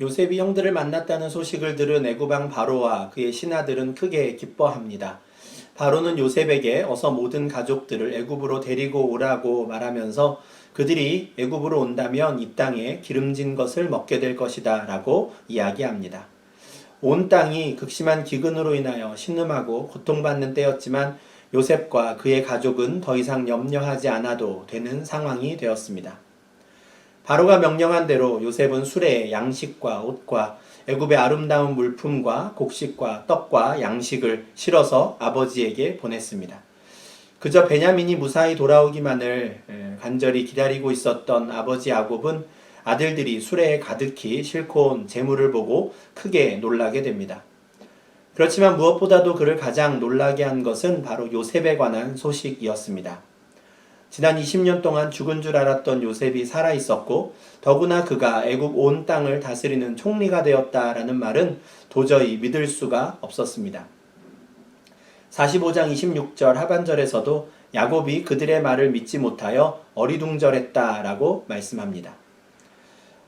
요셉이 형들을 만났다는 소식을 들은 애굽왕 바로와 그의 신하들은 크게 기뻐합니다. 바로는 요셉에게 어서 모든 가족들을 애굽으로 데리고 오라고 말하면서 그들이 애굽으로 온다면 이 땅에 기름진 것을 먹게 될 것이다라고 이야기합니다. 온 땅이 극심한 기근으로 인하여 신음하고 고통받는 때였지만 요셉과 그의 가족은 더 이상 염려하지 않아도 되는 상황이 되었습니다. 바로가 명령한 대로 요셉은 수레에 양식과 옷과 애굽의 아름다운 물품과 곡식과 떡과 양식을 실어서 아버지에게 보냈습니다. 그저 베냐민이 무사히 돌아오기만을 간절히 기다리고 있었던 아버지 야곱은 아들들이 수레에 가득히 싣고 온 재물을 보고 크게 놀라게 됩니다. 그렇지만 무엇보다도 그를 가장 놀라게 한 것은 바로 요셉에 관한 소식이었습니다. 지난 20년 동안 죽은 줄 알았던 요셉이 살아 있었고 더구나 그가 애굽 온 땅을 다스리는 총리가 되었다라는 말은 도저히 믿을 수가 없었습니다. 45장 26절 하반절에서도 야곱이 그들의 말을 믿지 못하여 어리둥절했다라고 말씀합니다.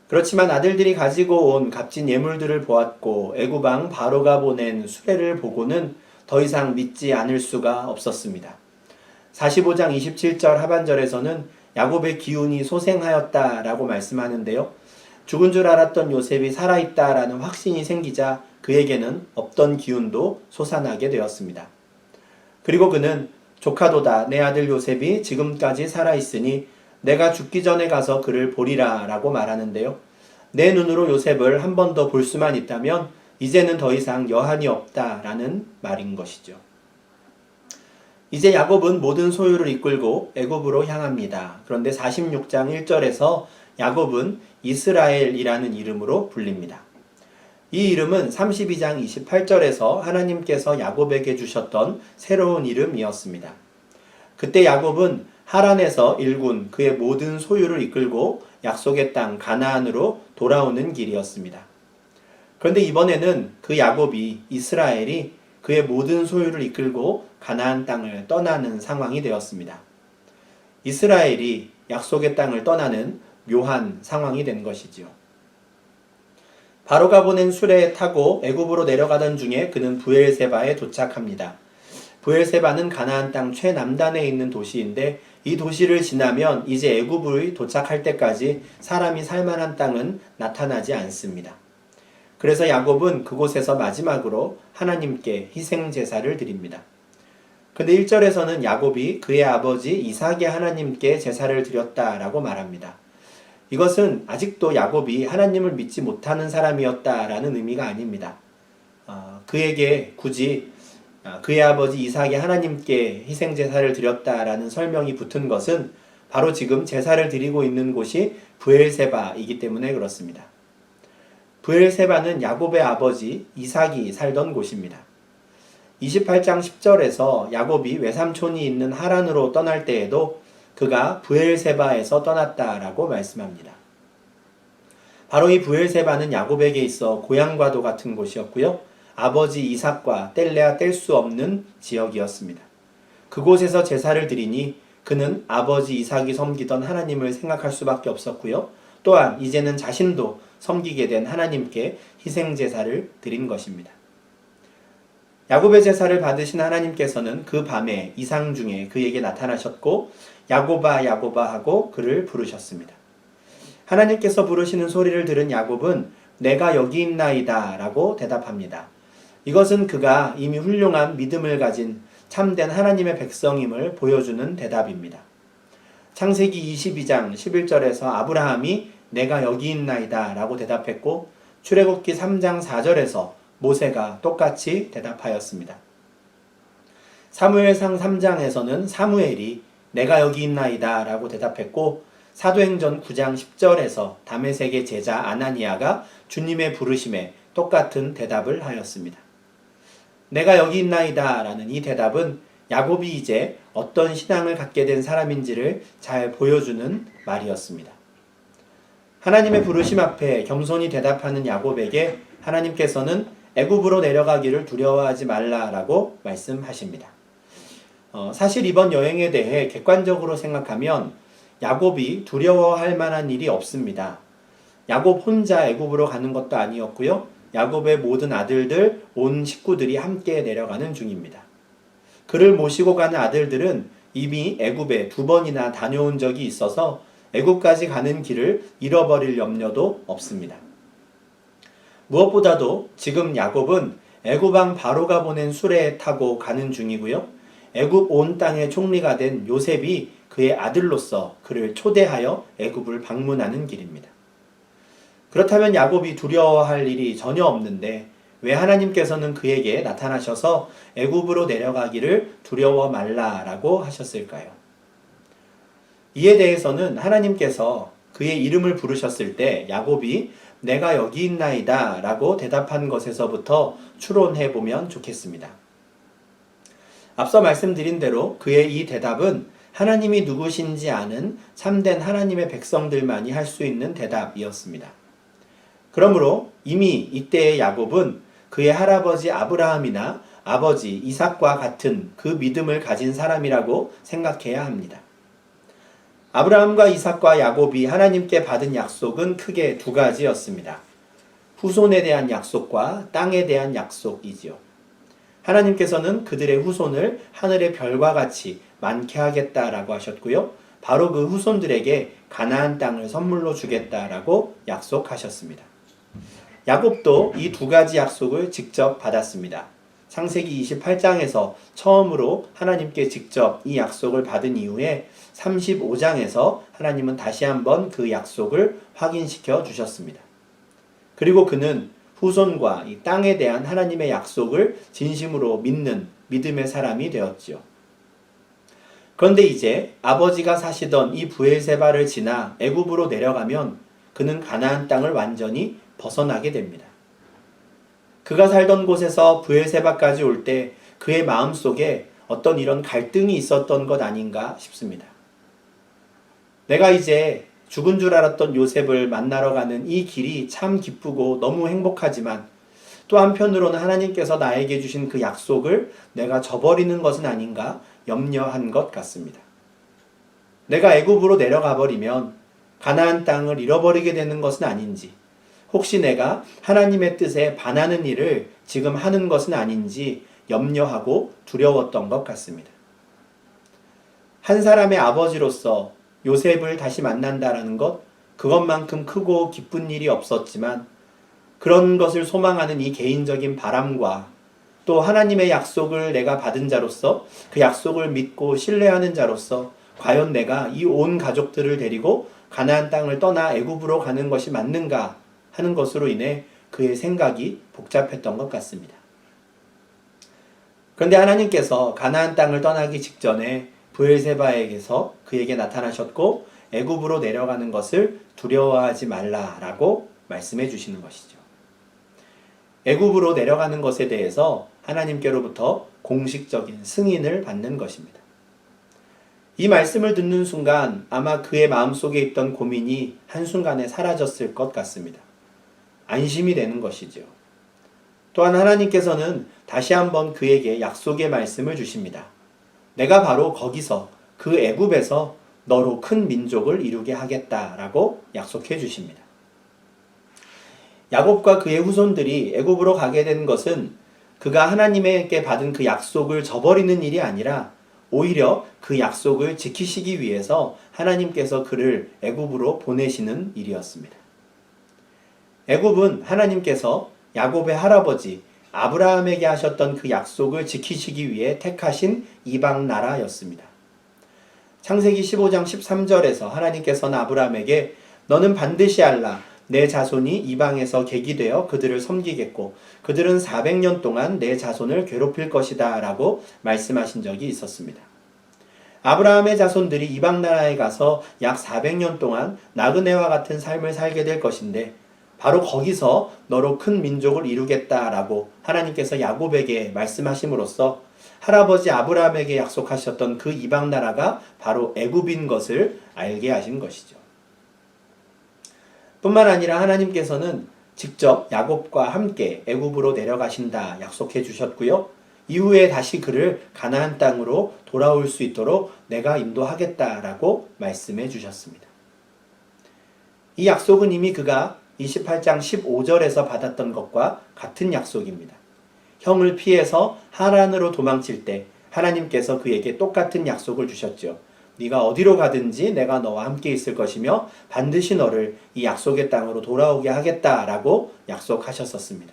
그렇지만 아들들이 가지고 온 값진 예물들을 보았고 애굽왕 바로가 보낸 수레를 보고는 더 이상 믿지 않을 수가 없었습니다. 45장 27절 하반절에서는 야곱의 기운이 소생하였다라고 말씀하는데요. 죽은 줄 알았던 요셉이 살아있다라는 확신이 생기자 그에게는 없던 기운도 솟아나게 되었습니다. 그리고 그는 조카도다 내 아들 요셉이 지금까지 살아있으니 내가 죽기 전에 가서 그를 보리라 라고 말하는데요. 내 눈으로 요셉을 한 번 더 볼 수만 있다면 이제는 더 이상 여한이 없다라는 말인 것이죠. 이제 야곱은 모든 소유를 이끌고 애굽으로 향합니다. 그런데 46장 1절에서 야곱은 이스라엘이라는 이름으로 불립니다. 이 이름은 32장 28절에서 하나님께서 야곱에게 주셨던 새로운 이름이었습니다. 그때 야곱은 하란에서 일군 그의 모든 소유를 이끌고 약속의 땅 가나안으로 돌아오는 길이었습니다. 그런데 이번에는 그 야곱이 이스라엘이 그의 모든 소유를 이끌고 가나안 땅을 떠나는 상황이 되었습니다. 이스라엘이 약속의 땅을 떠나는 묘한 상황이 된 것이지요. 바로가 보낸 수레에 타고 애굽으로 내려가던 중에 그는 부엘세바에 도착합니다. 부엘세바는 가나안 땅 최남단에 있는 도시인데 이 도시를 지나면 이제 애굽을 도착할 때까지 사람이 살만한 땅은 나타나지 않습니다. 그래서 야곱은 그곳에서 마지막으로 하나님께 희생 제사를 드립니다. 근데 1절에서는 야곱이 그의 아버지 이삭의 하나님께 제사를 드렸다라고 말합니다. 이것은 아직도 야곱이 하나님을 믿지 못하는 사람이었다라는 의미가 아닙니다. 어, 그에게 굳이 어, 그의 아버지 이삭이 하나님께 희생 제사를 드렸다라는 설명이 붙은 것은 바로 지금 제사를 드리고 있는 곳이 부엘세바이기 때문에 그렇습니다. 부엘세바는 야곱의 아버지 이삭이 살던 곳입니다. 28장 10절에서 야곱이 외삼촌이 있는 하란으로 떠날 때에도 그가 부엘세바에서 떠났다라고 말씀합니다. 바로 이 부엘세바는 야곱에게 있어 고향과도 같은 곳이었고요. 아버지 이삭과 뗄래야 뗄 수 없는 지역이었습니다. 그곳에서 제사를 드리니 그는 아버지 이삭이 섬기던 하나님을 생각할 수밖에 없었고요. 또한 이제는 자신도 섬기게 된 하나님께 희생 제사를 드린 것입니다. 야곱의 제사를 받으신 하나님께서는 그 밤에 이상 중에 그에게 나타나셨고 야고바 야고바 하고 그를 부르셨습니다. 하나님께서 부르시는 소리를 들은 야곱은 내가 여기 있나이다 라고 대답합니다. 이것은 그가 이미 훌륭한 믿음을 가진 참된 하나님의 백성임을 보여주는 대답입니다. 창세기 22장 11절에서 아브라함이 내가 여기 있나이다 라고 대답했고 출애굽기 3장 4절에서 모세가 똑같이 대답하였습니다. 사무엘상 3장에서는 사무엘이 내가 여기 있나이다 라고 대답했고 사도행전 9장 10절에서 다메섹의 제자 아나니아가 주님의 부르심에 똑같은 대답을 하였습니다. 내가 여기 있나이다 라는 이 대답은 야곱이 이제 어떤 신앙을 갖게 된 사람인지를 잘 보여주는 말이었습니다. 하나님의 부르심 앞에 겸손히 대답하는 야곱에게 하나님께서는 애굽으로 내려가기를 두려워하지 말라라고 말씀하십니다. 어, 사실 이번 여행에 대해 객관적으로 생각하면 야곱이 두려워할 만한 일이 없습니다. 야곱 혼자 애굽으로 가는 것도 아니었고요. 야곱의 모든 아들들, 온 식구들이 함께 내려가는 중입니다. 그를 모시고 가는 아들들은 이미 애굽에 두 번이나 다녀온 적이 있어서 애굽까지 가는 길을 잃어버릴 염려도 없습니다. 무엇보다도 지금 야곱은 애굽왕 바로가 보낸 수레에 타고 가는 중이고요. 애굽 온 땅의 총리가 된 요셉이 그의 아들로서 그를 초대하여 애굽을 방문하는 길입니다. 그렇다면 야곱이 두려워할 일이 전혀 없는데 왜 하나님께서는 그에게 나타나셔서 애굽으로 내려가기를 두려워 말라라고 하셨을까요? 이에 대해서는 하나님께서 그의 이름을 부르셨을 때 야곱이 내가 여기 있나이다 라고 대답한 것에서부터 추론해 보면 좋겠습니다. 앞서 말씀드린 대로 그의 이 대답은 하나님이 누구신지 아는 참된 하나님의 백성들만이 할 수 있는 대답이었습니다. 그러므로 이미 이때의 야곱은 그의 할아버지 아브라함이나 아버지 이삭과 같은 그 믿음을 가진 사람이라고 생각해야 합니다. 아브라함과 이삭과 야곱이 하나님께 받은 약속은 크게 두 가지였습니다. 후손에 대한 약속과 땅에 대한 약속이지요. 하나님께서는 그들의 후손을 하늘의 별과 같이 많게 하겠다라고 하셨고요. 바로 그 후손들에게 가나안 땅을 선물로 주겠다라고 약속하셨습니다. 야곱도 이 두 가지 약속을 직접 받았습니다. 창세기 28장에서 처음으로 하나님께 직접 이 약속을 받은 이후에 35장에서 하나님은 다시 한번 그 약속을 확인시켜 주셨습니다. 그리고 그는 후손과 이 땅에 대한 하나님의 약속을 진심으로 믿는 믿음의 사람이 되었지요. 그런데 이제 아버지가 사시던 이 부엘세바를 지나 애굽으로 내려가면 그는 가나안 땅을 완전히 벗어나게 됩니다. 그가 살던 곳에서 부엘세바까지 올 때 그의 마음 속에 어떤 이런 갈등이 있었던 것 아닌가 싶습니다. 내가 이제 죽은 줄 알았던 요셉을 만나러 가는 이 길이 참 기쁘고 너무 행복하지만 또 한편으로는 하나님께서 나에게 주신 그 약속을 내가 저버리는 것은 아닌가 염려한 것 같습니다. 내가 애굽으로 내려가 버리면 가나안 땅을 잃어버리게 되는 것은 아닌지 혹시 내가 하나님의 뜻에 반하는 일을 지금 하는 것은 아닌지 염려하고 두려웠던 것 같습니다. 한 사람의 아버지로서 요셉을 다시 만난다라는 것, 그것만큼 크고 기쁜 일이 없었지만 그런 것을 소망하는 이 개인적인 바람과 또 하나님의 약속을 내가 받은 자로서 그 약속을 믿고 신뢰하는 자로서 과연 내가 이 온 가족들을 데리고 가나안 땅을 떠나 애굽으로 가는 것이 맞는가 하는 것으로 인해 그의 생각이 복잡했던 것 같습니다. 그런데 하나님께서 가나안 땅을 떠나기 직전에 부엘세바에게서 그에게 나타나셨고 애굽으로 내려가는 것을 두려워하지 말라라고 말씀해 주시는 것이죠. 애굽으로 내려가는 것에 대해서 하나님께로부터 공식적인 승인을 받는 것입니다. 이 말씀을 듣는 순간 아마 그의 마음속에 있던 고민이 한순간에 사라졌을 것 같습니다. 안심이 되는 것이죠. 또한 하나님께서는 다시 한번 그에게 약속의 말씀을 주십니다. 내가 바로 거기서 그 애굽에서 너로 큰 민족을 이루게 하겠다라고 약속해 주십니다. 야곱과 그의 후손들이 애굽으로 가게 된 것은 그가 하나님에게 받은 그 약속을 저버리는 일이 아니라 오히려 그 약속을 지키시기 위해서 하나님께서 그를 애굽으로 보내시는 일이었습니다. 애굽은 하나님께서 야곱의 할아버지 아브라함에게 하셨던 그 약속을 지키시기 위해 택하신 이방 나라였습니다. 창세기 15장 13절에서 하나님께서는 아브라함에게 너는 반드시 알라 내 자손이 이방에서 계기되어 그들을 섬기겠고 그들은 400년 동안 내 자손을 괴롭힐 것이다 라고 말씀하신 적이 있었습니다. 아브라함의 자손들이 이방 나라에 가서 약 400년 동안 나그네와 같은 삶을 살게 될 것인데 바로 거기서 너로 큰 민족을 이루겠다라고 하나님께서 야곱에게 말씀하심으로써 할아버지 아브라함에게 약속하셨던 그 이방 나라가 바로 애굽인 것을 알게 하신 것이죠. 뿐만 아니라 하나님께서는 직접 야곱과 함께 애굽으로 내려가신다 약속해 주셨고요. 이후에 다시 그를 가나안 땅으로 돌아올 수 있도록 내가 인도하겠다라고 말씀해 주셨습니다. 이 약속은 이미 그가 28장 15절에서 받았던 것과 같은 약속입니다. 형을 피해서 하란으로 도망칠 때 하나님께서 그에게 똑같은 약속을 주셨죠. 네가 어디로 가든지 내가 너와 함께 있을 것이며 반드시 너를 이 약속의 땅으로 돌아오게 하겠다라고 약속하셨었습니다.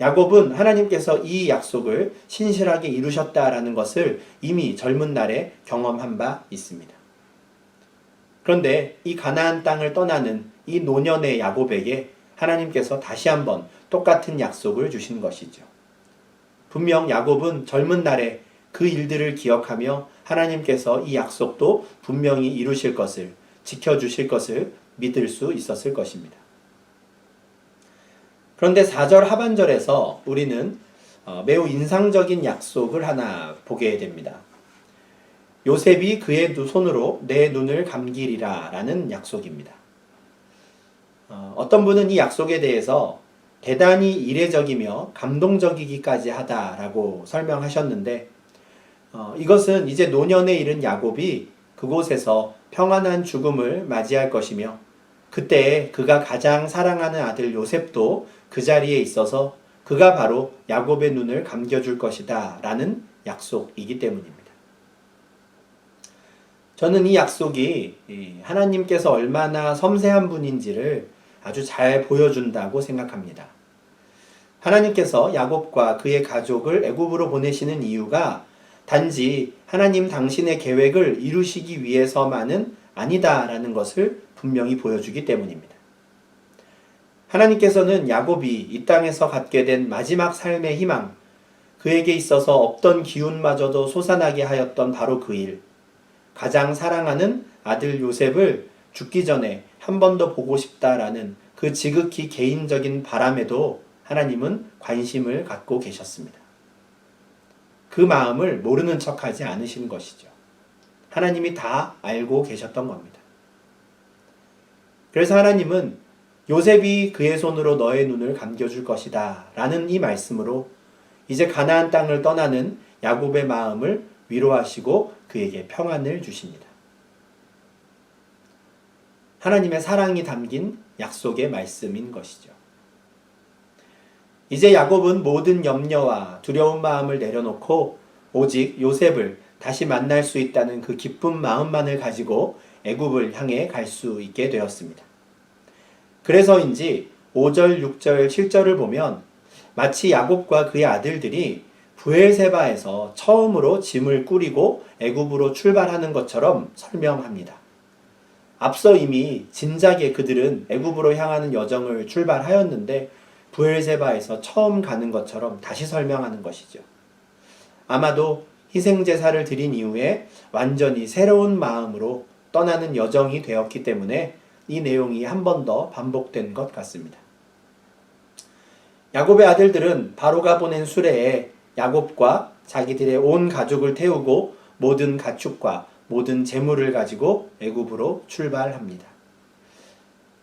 야곱은 하나님께서 이 약속을 신실하게 이루셨다라는 것을 이미 젊은 날에 경험한 바 있습니다. 그런데 이 가나안 땅을 떠나는 이 노년의 야곱에게 하나님께서 다시 한번 똑같은 약속을 주신 것이죠. 분명 야곱은 젊은 날에 그 일들을 기억하며 하나님께서 이 약속도 분명히 이루실 것을 지켜주실 것을 믿을 수 있었을 것입니다. 그런데 4절 하반절에서 우리는 어, 매우 인상적인 약속을 하나 보게 됩니다. 요셉이 그의 두 손으로 내 눈을 감기리라 라는 약속입니다. 어, 어떤 분은 이 약속에 대해서 대단히 이례적이며 감동적이기까지 하다라고 설명하셨는데 어, 이것은 이제 노년에 이른 야곱이 그곳에서 평안한 죽음을 맞이할 것이며 그때 그가 가장 사랑하는 아들 요셉도 그 자리에 있어서 그가 바로 야곱의 눈을 감겨줄 것이다 라는 약속이기 때문입니다. 저는 이 약속이 하나님께서 얼마나 섬세한 분인지를 아주 잘 보여준다고 생각합니다. 하나님께서 야곱과 그의 가족을 애굽으로 보내시는 이유가 단지 하나님 당신의 계획을 이루시기 위해서만은 아니다라는 것을 분명히 보여주기 때문입니다. 하나님께서는 야곱이 이 땅에서 갖게 된 마지막 삶의 희망, 그에게 있어서 없던 기운마저도 솟아나게 하였던 바로 그 일, 가장 사랑하는 아들 요셉을 죽기 전에 한 번 더 보고 싶다라는 그 지극히 개인적인 바람에도 하나님은 관심을 갖고 계셨습니다. 그 마음을 모르는 척하지 않으신 것이죠. 하나님이 다 알고 계셨던 겁니다. 그래서 하나님은 요셉이 그의 손으로 너의 눈을 감겨줄 것이다. 라는 이 말씀으로 이제 가나안 땅을 떠나는 야곱의 마음을 위로하시고 그에게 평안을 주십니다. 하나님의 사랑이 담긴 약속의 말씀인 것이죠. 이제 야곱은 모든 염려와 두려운 마음을 내려놓고 오직 요셉을 다시 만날 수 있다는 그 기쁜 마음만을 가지고 애굽을 향해 갈 수 있게 되었습니다. 그래서인지 5절, 6절, 7절을 보면 마치 야곱과 그의 아들들이 부엘세바에서 처음으로 짐을 꾸리고 애굽으로 출발하는 것처럼 설명합니다. 앞서 이미 진작에 그들은 애굽으로 향하는 여정을 출발하였는데 부엘세바에서 처음 가는 것처럼 다시 설명하는 것이죠. 아마도 희생 제사를 드린 이후에 완전히 새로운 마음으로 떠나는 여정이 되었기 때문에 이 내용이 한 번 더 반복된 것 같습니다. 야곱의 아들들은 바로가 보낸 수레에 야곱과 자기들의 온 가족을 태우고 모든 가축과 모든 재물을 가지고 애굽으로 출발합니다.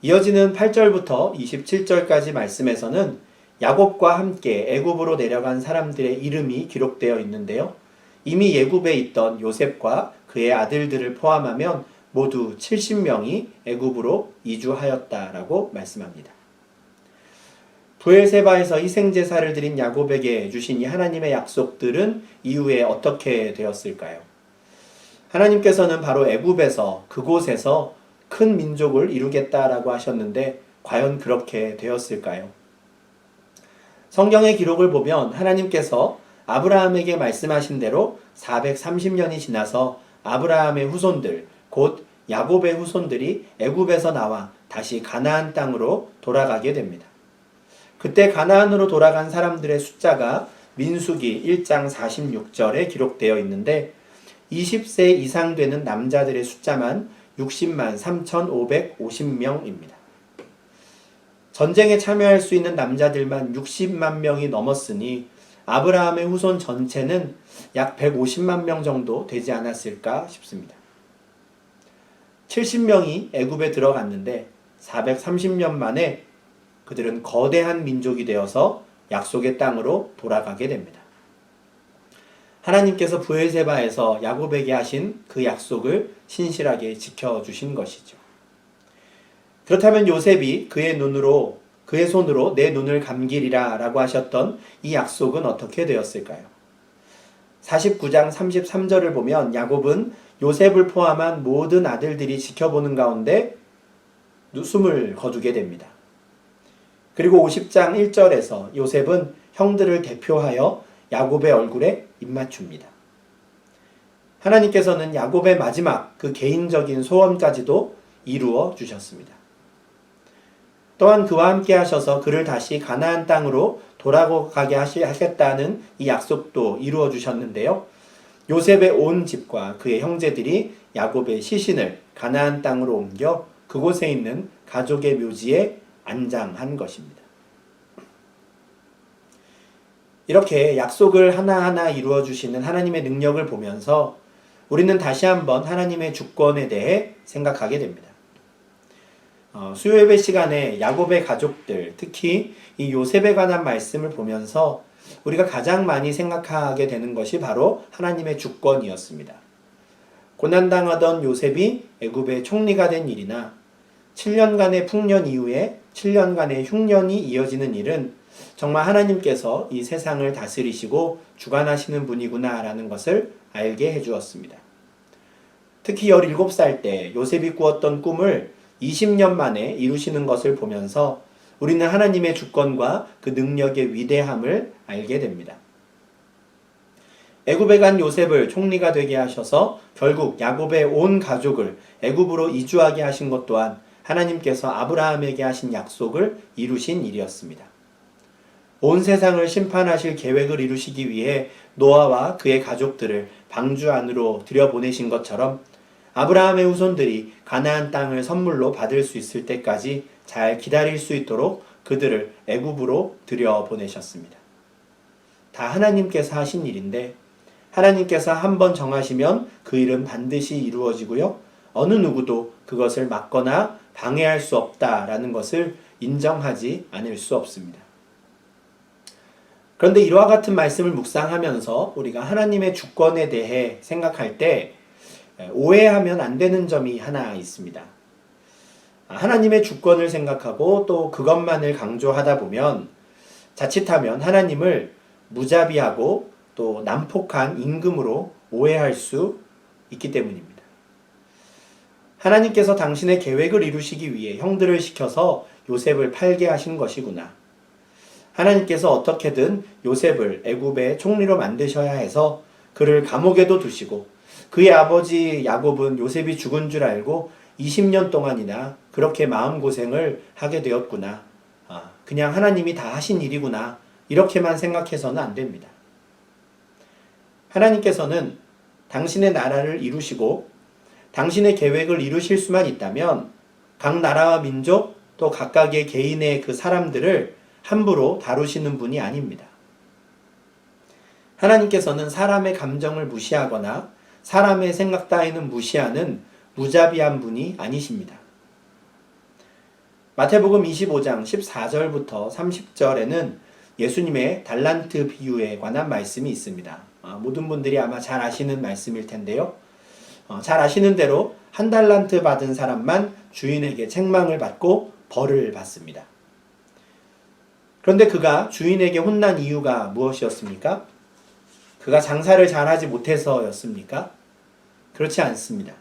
이어지는 8절부터 27절까지 말씀에서는 야곱과 함께 애굽으로 내려간 사람들의 이름이 기록되어 있는데요. 이미 예굽에 있던 요셉과 그의 아들들을 포함하면 모두 70명이 애굽으로 이주하였다라고 말씀합니다. 부엘세바에서 희생 제사를 드린 야곱에게 주신 이 하나님의 약속들은 이후에 어떻게 되었을까요? 하나님께서는 바로 애굽에서 그곳에서 큰 민족을 이루겠다라고 하셨는데 과연 그렇게 되었을까요? 성경의 기록을 보면 하나님께서 아브라함에게 말씀하신 대로 430년이 지나서 아브라함의 후손들 곧 야곱의 후손들이 애굽에서 나와 다시 가나안 땅으로 돌아가게 됩니다. 그때 가나안으로 돌아간 사람들의 숫자가 민수기 1장 46절에 기록되어 있는데 20세 이상 되는 남자들의 숫자만 60만 3,550명입니다. 전쟁에 참여할 수 있는 남자들만 60만 명이 넘었으니 아브라함의 후손 전체는 약 150만 명 정도 되지 않았을까 싶습니다. 70명이 애굽에 들어갔는데 430년 만에 그들은 거대한 민족이 되어서 약속의 땅으로 돌아가게 됩니다. 하나님께서 부엘세바에서 야곱에게 하신 그 약속을 신실하게 지켜주신 것이죠. 그렇다면 요셉이 그의 눈으로 그의 손으로 내 눈을 감기리라 라고 하셨던 이 약속은 어떻게 되었을까요? 49장 33절을 보면 야곱은 요셉을 포함한 모든 아들들이 지켜보는 가운데 숨을 거두게 됩니다. 그리고 50장 1절에서 요셉은 형들을 대표하여 야곱의 얼굴에 입맞춥니다. 하나님께서는 야곱의 마지막 그 개인적인 소원까지도 이루어 주셨습니다. 또한 그와 함께 하셔서 그를 다시 가나안 땅으로 돌아가게 하겠다는 이 약속도 이루어 주셨는데요. 요셉의 온 집과 그의 형제들이 야곱의 시신을 가나안 땅으로 옮겨 그곳에 있는 가족의 묘지에 안장한 것입니다. 이렇게 약속을 하나하나 이루어 주시는 하나님의 능력을 보면서 우리는 다시 한번 하나님의 주권에 대해 생각하게 됩니다. 어, 수요 예배 시간에 야곱의 가족들, 특히 이 요셉에 관한 말씀을 보면서 우리가 가장 많이 생각하게 되는 것이 바로 하나님의 주권이었습니다. 고난당하던 요셉이 애굽의 총리가 된 일이나 7년간의 풍년 이후에 7년간의 흉년이 이어지는 일은 정말 하나님께서 이 세상을 다스리시고 주관하시는 분이구나라는 것을 알게 해주었습니다. 특히 17살 때 요셉이 꾸었던 꿈을 20년 만에 이루시는 것을 보면서 우리는 하나님의 주권과 그 능력의 위대함을 알게 됩니다. 애굽에 간 요셉을 총리가 되게 하셔서 결국 야곱의 온 가족을 애굽으로 이주하게 하신 것 또한 하나님께서 아브라함에게 하신 약속을 이루신 일이었습니다. 온 세상을 심판하실 계획을 이루시기 위해 노아와 그의 가족들을 방주 안으로 들여보내신 것처럼 아브라함의 후손들이 가나안 땅을 선물로 받을 수 있을 때까지 잘 기다릴 수 있도록 그들을 애굽으로 들여보내셨습니다. 다 하나님께서 하신 일인데 하나님께서 한 번 정하시면 그 일은 반드시 이루어지고요. 어느 누구도 그것을 막거나 방해할 수 없다라는 것을 인정하지 않을 수 없습니다. 그런데 이와 같은 말씀을 묵상하면서 우리가 하나님의 주권에 대해 생각할 때 오해하면 안 되는 점이 하나 있습니다. 하나님의 주권을 생각하고 또 그것만을 강조하다 보면 자칫하면 하나님을 무자비하고 또 난폭한 임금으로 오해할 수 있기 때문입니다. 하나님께서 당신의 계획을 이루시기 위해 형들을 시켜서 요셉을 팔게 하신 것이구나. 하나님께서 어떻게든 요셉을 애굽의 총리로 만드셔야 해서 그를 감옥에도 두시고 그의 아버지 야곱은 요셉이 죽은 줄 알고 20년 동안이나 그렇게 마음고생을 하게 되었구나. 아, 그냥 하나님이 다 하신 일이구나. 이렇게만 생각해서는 안 됩니다. 하나님께서는 당신의 나라를 이루시고 당신의 계획을 이루실 수만 있다면 각 나라와 민족 또 각각의 개인의 그 사람들을 함부로 다루시는 분이 아닙니다. 하나님께서는 사람의 감정을 무시하거나 사람의 생각 따위는 무시하는 무자비한 분이 아니십니다. 마태복음 25장 14절부터 30절에는 예수님의 달란트 비유에 관한 말씀이 있습니다. 어, 모든 분들이 아마 잘 아시는 말씀일 텐데요. 어, 잘 아시는 대로 한 달란트 받은 사람만 주인에게 책망을 받고 벌을 받습니다. 그런데 그가 주인에게 혼난 이유가 무엇이었습니까? 그가 장사를 잘하지 못해서였습니까? 그렇지 않습니다.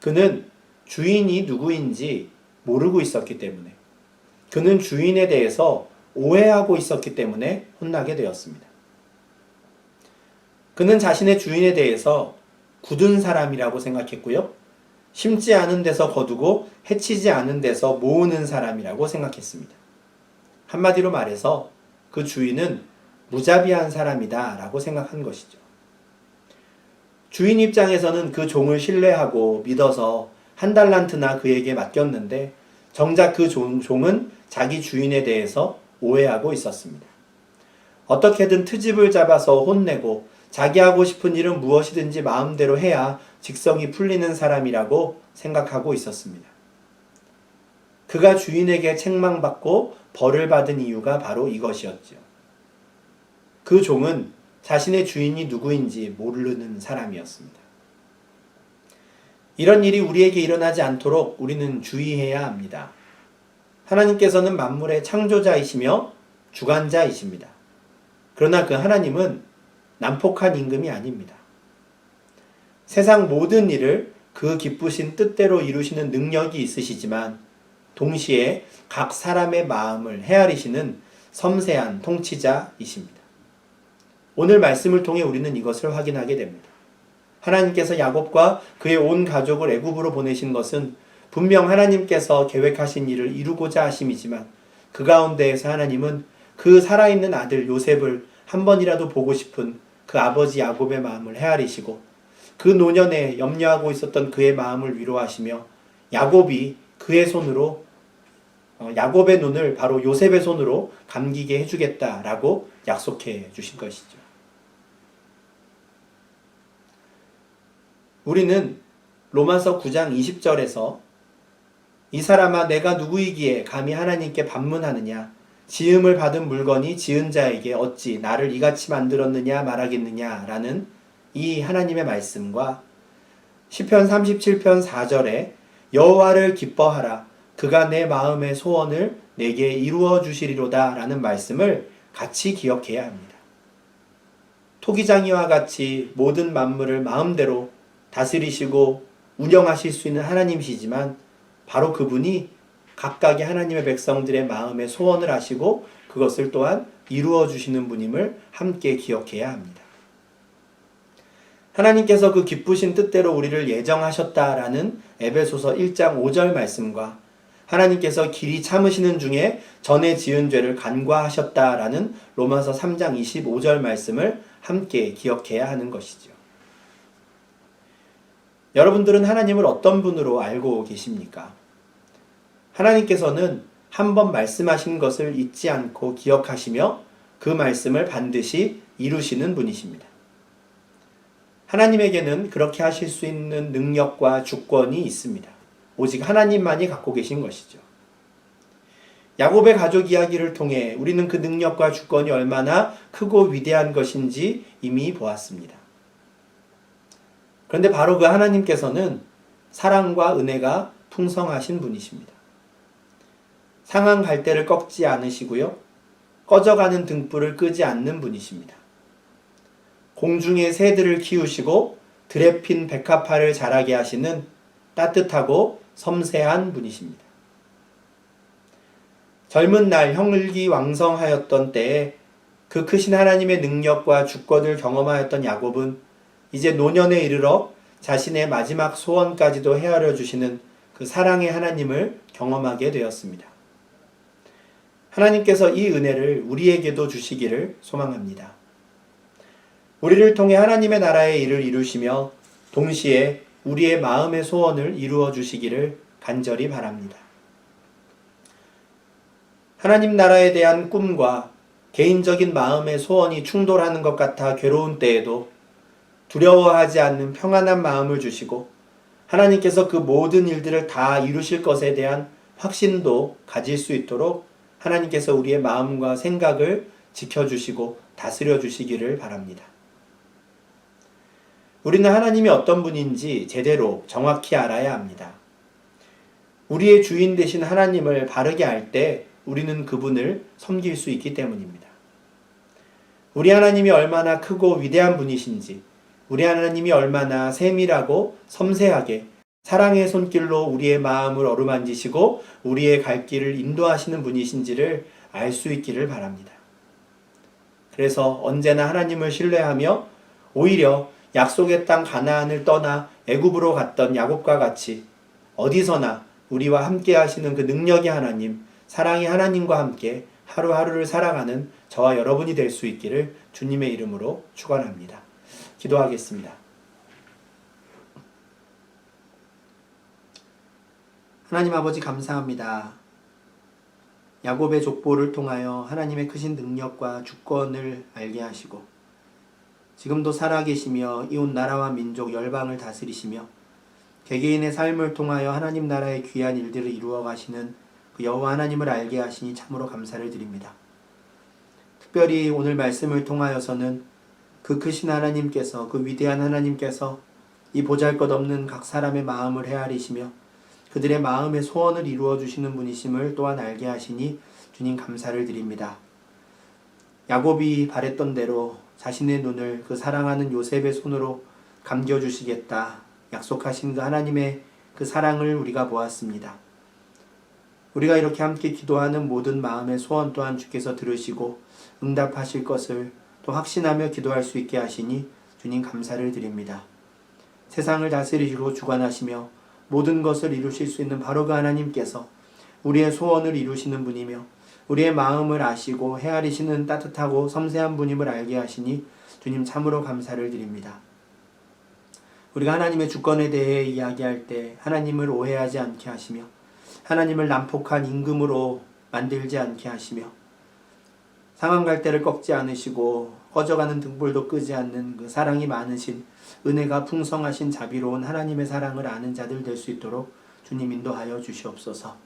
그는 주인이 누구인지 모르고 있었기 때문에 그는 주인에 대해서 오해하고 있었기 때문에 혼나게 되었습니다. 그는 자신의 주인에 대해서 굳은 사람이라고 생각했고요. 심지 않은 데서 거두고 해치지 않은 데서 모으는 사람이라고 생각했습니다. 한마디로 말해서 그 주인은 무자비한 사람이다 라고 생각한 것이죠. 주인 입장에서는 그 종을 신뢰하고 믿어서 한 달란트나 그에게 맡겼는데 정작 그 종은 자기 주인에 대해서 오해하고 있었습니다. 어떻게든 트집을 잡아서 혼내고 자기 하고 싶은 일은 무엇이든지 마음대로 해야 직성이 풀리는 사람이라고 생각하고 있었습니다. 그가 주인에게 책망받고 벌을 받은 이유가 바로 이것이었죠. 그 종은 자신의 주인이 누구인지 모르는 사람이었습니다. 이런 일이 우리에게 일어나지 않도록 우리는 주의해야 합니다. 하나님께서는 만물의 창조자이시며 주관자이십니다. 그러나 그 하나님은 난폭한 임금이 아닙니다. 세상 모든 일을 그 기쁘신 뜻대로 이루시는 능력이 있으시지만 동시에 각 사람의 마음을 헤아리시는 섬세한 통치자이십니다. 오늘 말씀을 통해 우리는 이것을 확인하게 됩니다. 하나님께서 야곱과 그의 온 가족을 애굽으로 보내신 것은 분명 하나님께서 계획하신 일을 이루고자 하심이지만 그 가운데에서 하나님은 그 살아있는 아들 요셉을 한 번이라도 보고 싶은 그 아버지 야곱의 마음을 헤아리시고 그 노년에 염려하고 있었던 그의 마음을 위로하시며 야곱이 그의 손으로 어, 야곱의 눈을 바로 요셉의 손으로 감기게 해주겠다라고 약속해 주신 것이죠. 우리는 로마서 9장 20절에서 이 사람아 내가 누구이기에 감히 하나님께 반문하느냐 지음을 받은 물건이 지은 자에게 어찌 나를 이같이 만들었느냐 말하겠느냐라는 이 하나님의 말씀과 시편 37편 4절에 여호와를 기뻐하라 그가 내 마음의 소원을 내게 이루어 주시리로다 라는 말씀을 같이 기억해야 합니다. 토기장이와 같이 모든 만물을 마음대로 다스리시고 운영하실 수 있는 하나님이시지만 바로 그분이 각각의 하나님의 백성들의 마음의 소원을 하시고 그것을 또한 이루어 주시는 분임을 함께 기억해야 합니다. 하나님께서 그 기쁘신 뜻대로 우리를 예정하셨다라는 에베소서 1장 5절 말씀과 하나님께서 길이 참으시는 중에 전에 지은 죄를 간과하셨다라는 로마서 3장 25절 말씀을 함께 기억해야 하는 것이죠. 여러분들은 하나님을 어떤 분으로 알고 계십니까? 하나님께서는 한 번 말씀하신 것을 잊지 않고 기억하시며 그 말씀을 반드시 이루시는 분이십니다. 하나님에게는 그렇게 하실 수 있는 능력과 주권이 있습니다. 오직 하나님만이 갖고 계신 것이죠. 야곱의 가족 이야기를 통해 우리는 그 능력과 주권이 얼마나 크고 위대한 것인지 이미 보았습니다. 그런데 바로 그 하나님께서는 사랑과 은혜가 풍성하신 분이십니다. 상한 갈대를 꺾지 않으시고요. 꺼져가는 등불을 끄지 않는 분이십니다. 공중의 새들을 키우시고 들에 핀 백합화를 자라게 하시는 따뜻하고 섬세한 분이십니다. 젊은 날 형을기 왕성하였던 때에 그 크신 하나님의 능력과 주권을 경험하였던 야곱은 이제 노년에 이르러 자신의 마지막 소원까지도 헤아려 주시는 그 사랑의 하나님을 경험하게 되었습니다. 하나님께서 이 은혜를 우리에게도 주시기를 소망합니다. 우리를 통해 하나님의 나라의 일을 이루시며 동시에 우리의 마음의 소원을 이루어 주시기를 간절히 바랍니다. 하나님 나라에 대한 꿈과 개인적인 마음의 소원이 충돌하는 것 같아 괴로운 때에도 두려워하지 않는 평안한 마음을 주시고 하나님께서 그 모든 일들을 다 이루실 것에 대한 확신도 가질 수 있도록 하나님께서 우리의 마음과 생각을 지켜주시고 다스려 주시기를 바랍니다. 우리는 하나님이 어떤 분인지 제대로 정확히 알아야 합니다. 우리의 주인 되신 하나님을 바르게 알 때 우리는 그분을 섬길 수 있기 때문입니다. 우리 하나님이 얼마나 크고 위대한 분이신지, 우리 하나님이 얼마나 세밀하고 섬세하게 사랑의 손길로 우리의 마음을 어루만지시고 우리의 갈 길을 인도하시는 분이신지를 알 수 있기를 바랍니다. 그래서 언제나 하나님을 신뢰하며 오히려 약속의 땅 가나안을 떠나 애굽으로 갔던 야곱과 같이 어디서나 우리와 함께 하시는 그 능력의 하나님, 사랑의 하나님과 함께 하루하루를 살아가는 저와 여러분이 될 수 있기를 주님의 이름으로 축원합니다. 기도하겠습니다. 하나님 아버지 감사합니다. 야곱의 족보를 통하여 하나님의 크신 능력과 주권을 알게 하시고 지금도 살아계시며 이웃 나라와 민족 열방을 다스리시며 개개인의 삶을 통하여 하나님 나라의 귀한 일들을 이루어 가시는 그 여호와 하나님을 알게 하시니 참으로 감사를 드립니다. 특별히 오늘 말씀을 통하여서는 그 크신 하나님께서 그 위대한 하나님께서 이 보잘것없는 각 사람의 마음을 헤아리시며 그들의 마음의 소원을 이루어 주시는 분이심을 또한 알게 하시니 주님 감사를 드립니다. 야곱이 바랬던 대로 자신의 눈을 그 사랑하는 요셉의 손으로 감겨 주시겠다 약속하신 그 하나님의 그 사랑을 우리가 보았습니다. 우리가 이렇게 함께 기도하는 모든 마음의 소원 또한 주께서 들으시고 응답하실 것을 또 확신하며 기도할 수 있게 하시니 주님 감사를 드립니다. 세상을 다스리시고 주관하시며 모든 것을 이루실 수 있는 바로 그 하나님께서 우리의 소원을 이루시는 분이며 우리의 마음을 아시고 헤아리시는 따뜻하고 섬세한 분임을 알게 하시니 주님 참으로 감사를 드립니다. 우리가 하나님의 주권에 대해 이야기할 때 하나님을 오해하지 않게 하시며 하나님을 난폭한 임금으로 만들지 않게 하시며 상한 갈대를 꺾지 않으시고 꺼져가는 등불도 끄지 않는 그 사랑이 많으신 은혜가 풍성하신 자비로운 하나님의 사랑을 아는 자들 될 수 있도록 주님 인도하여 주시옵소서.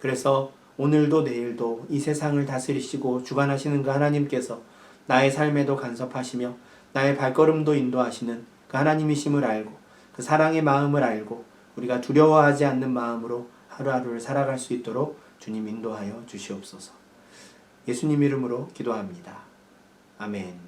그래서 오늘도 내일도 이 세상을 다스리시고 주관하시는 그 하나님께서 나의 삶에도 간섭하시며 나의 발걸음도 인도하시는 그 하나님이심을 알고 그 사랑의 마음을 알고 우리가 두려워하지 않는 마음으로 하루하루를 살아갈 수 있도록 주님 인도하여 주시옵소서. 예수님 이름으로 기도합니다. 아멘.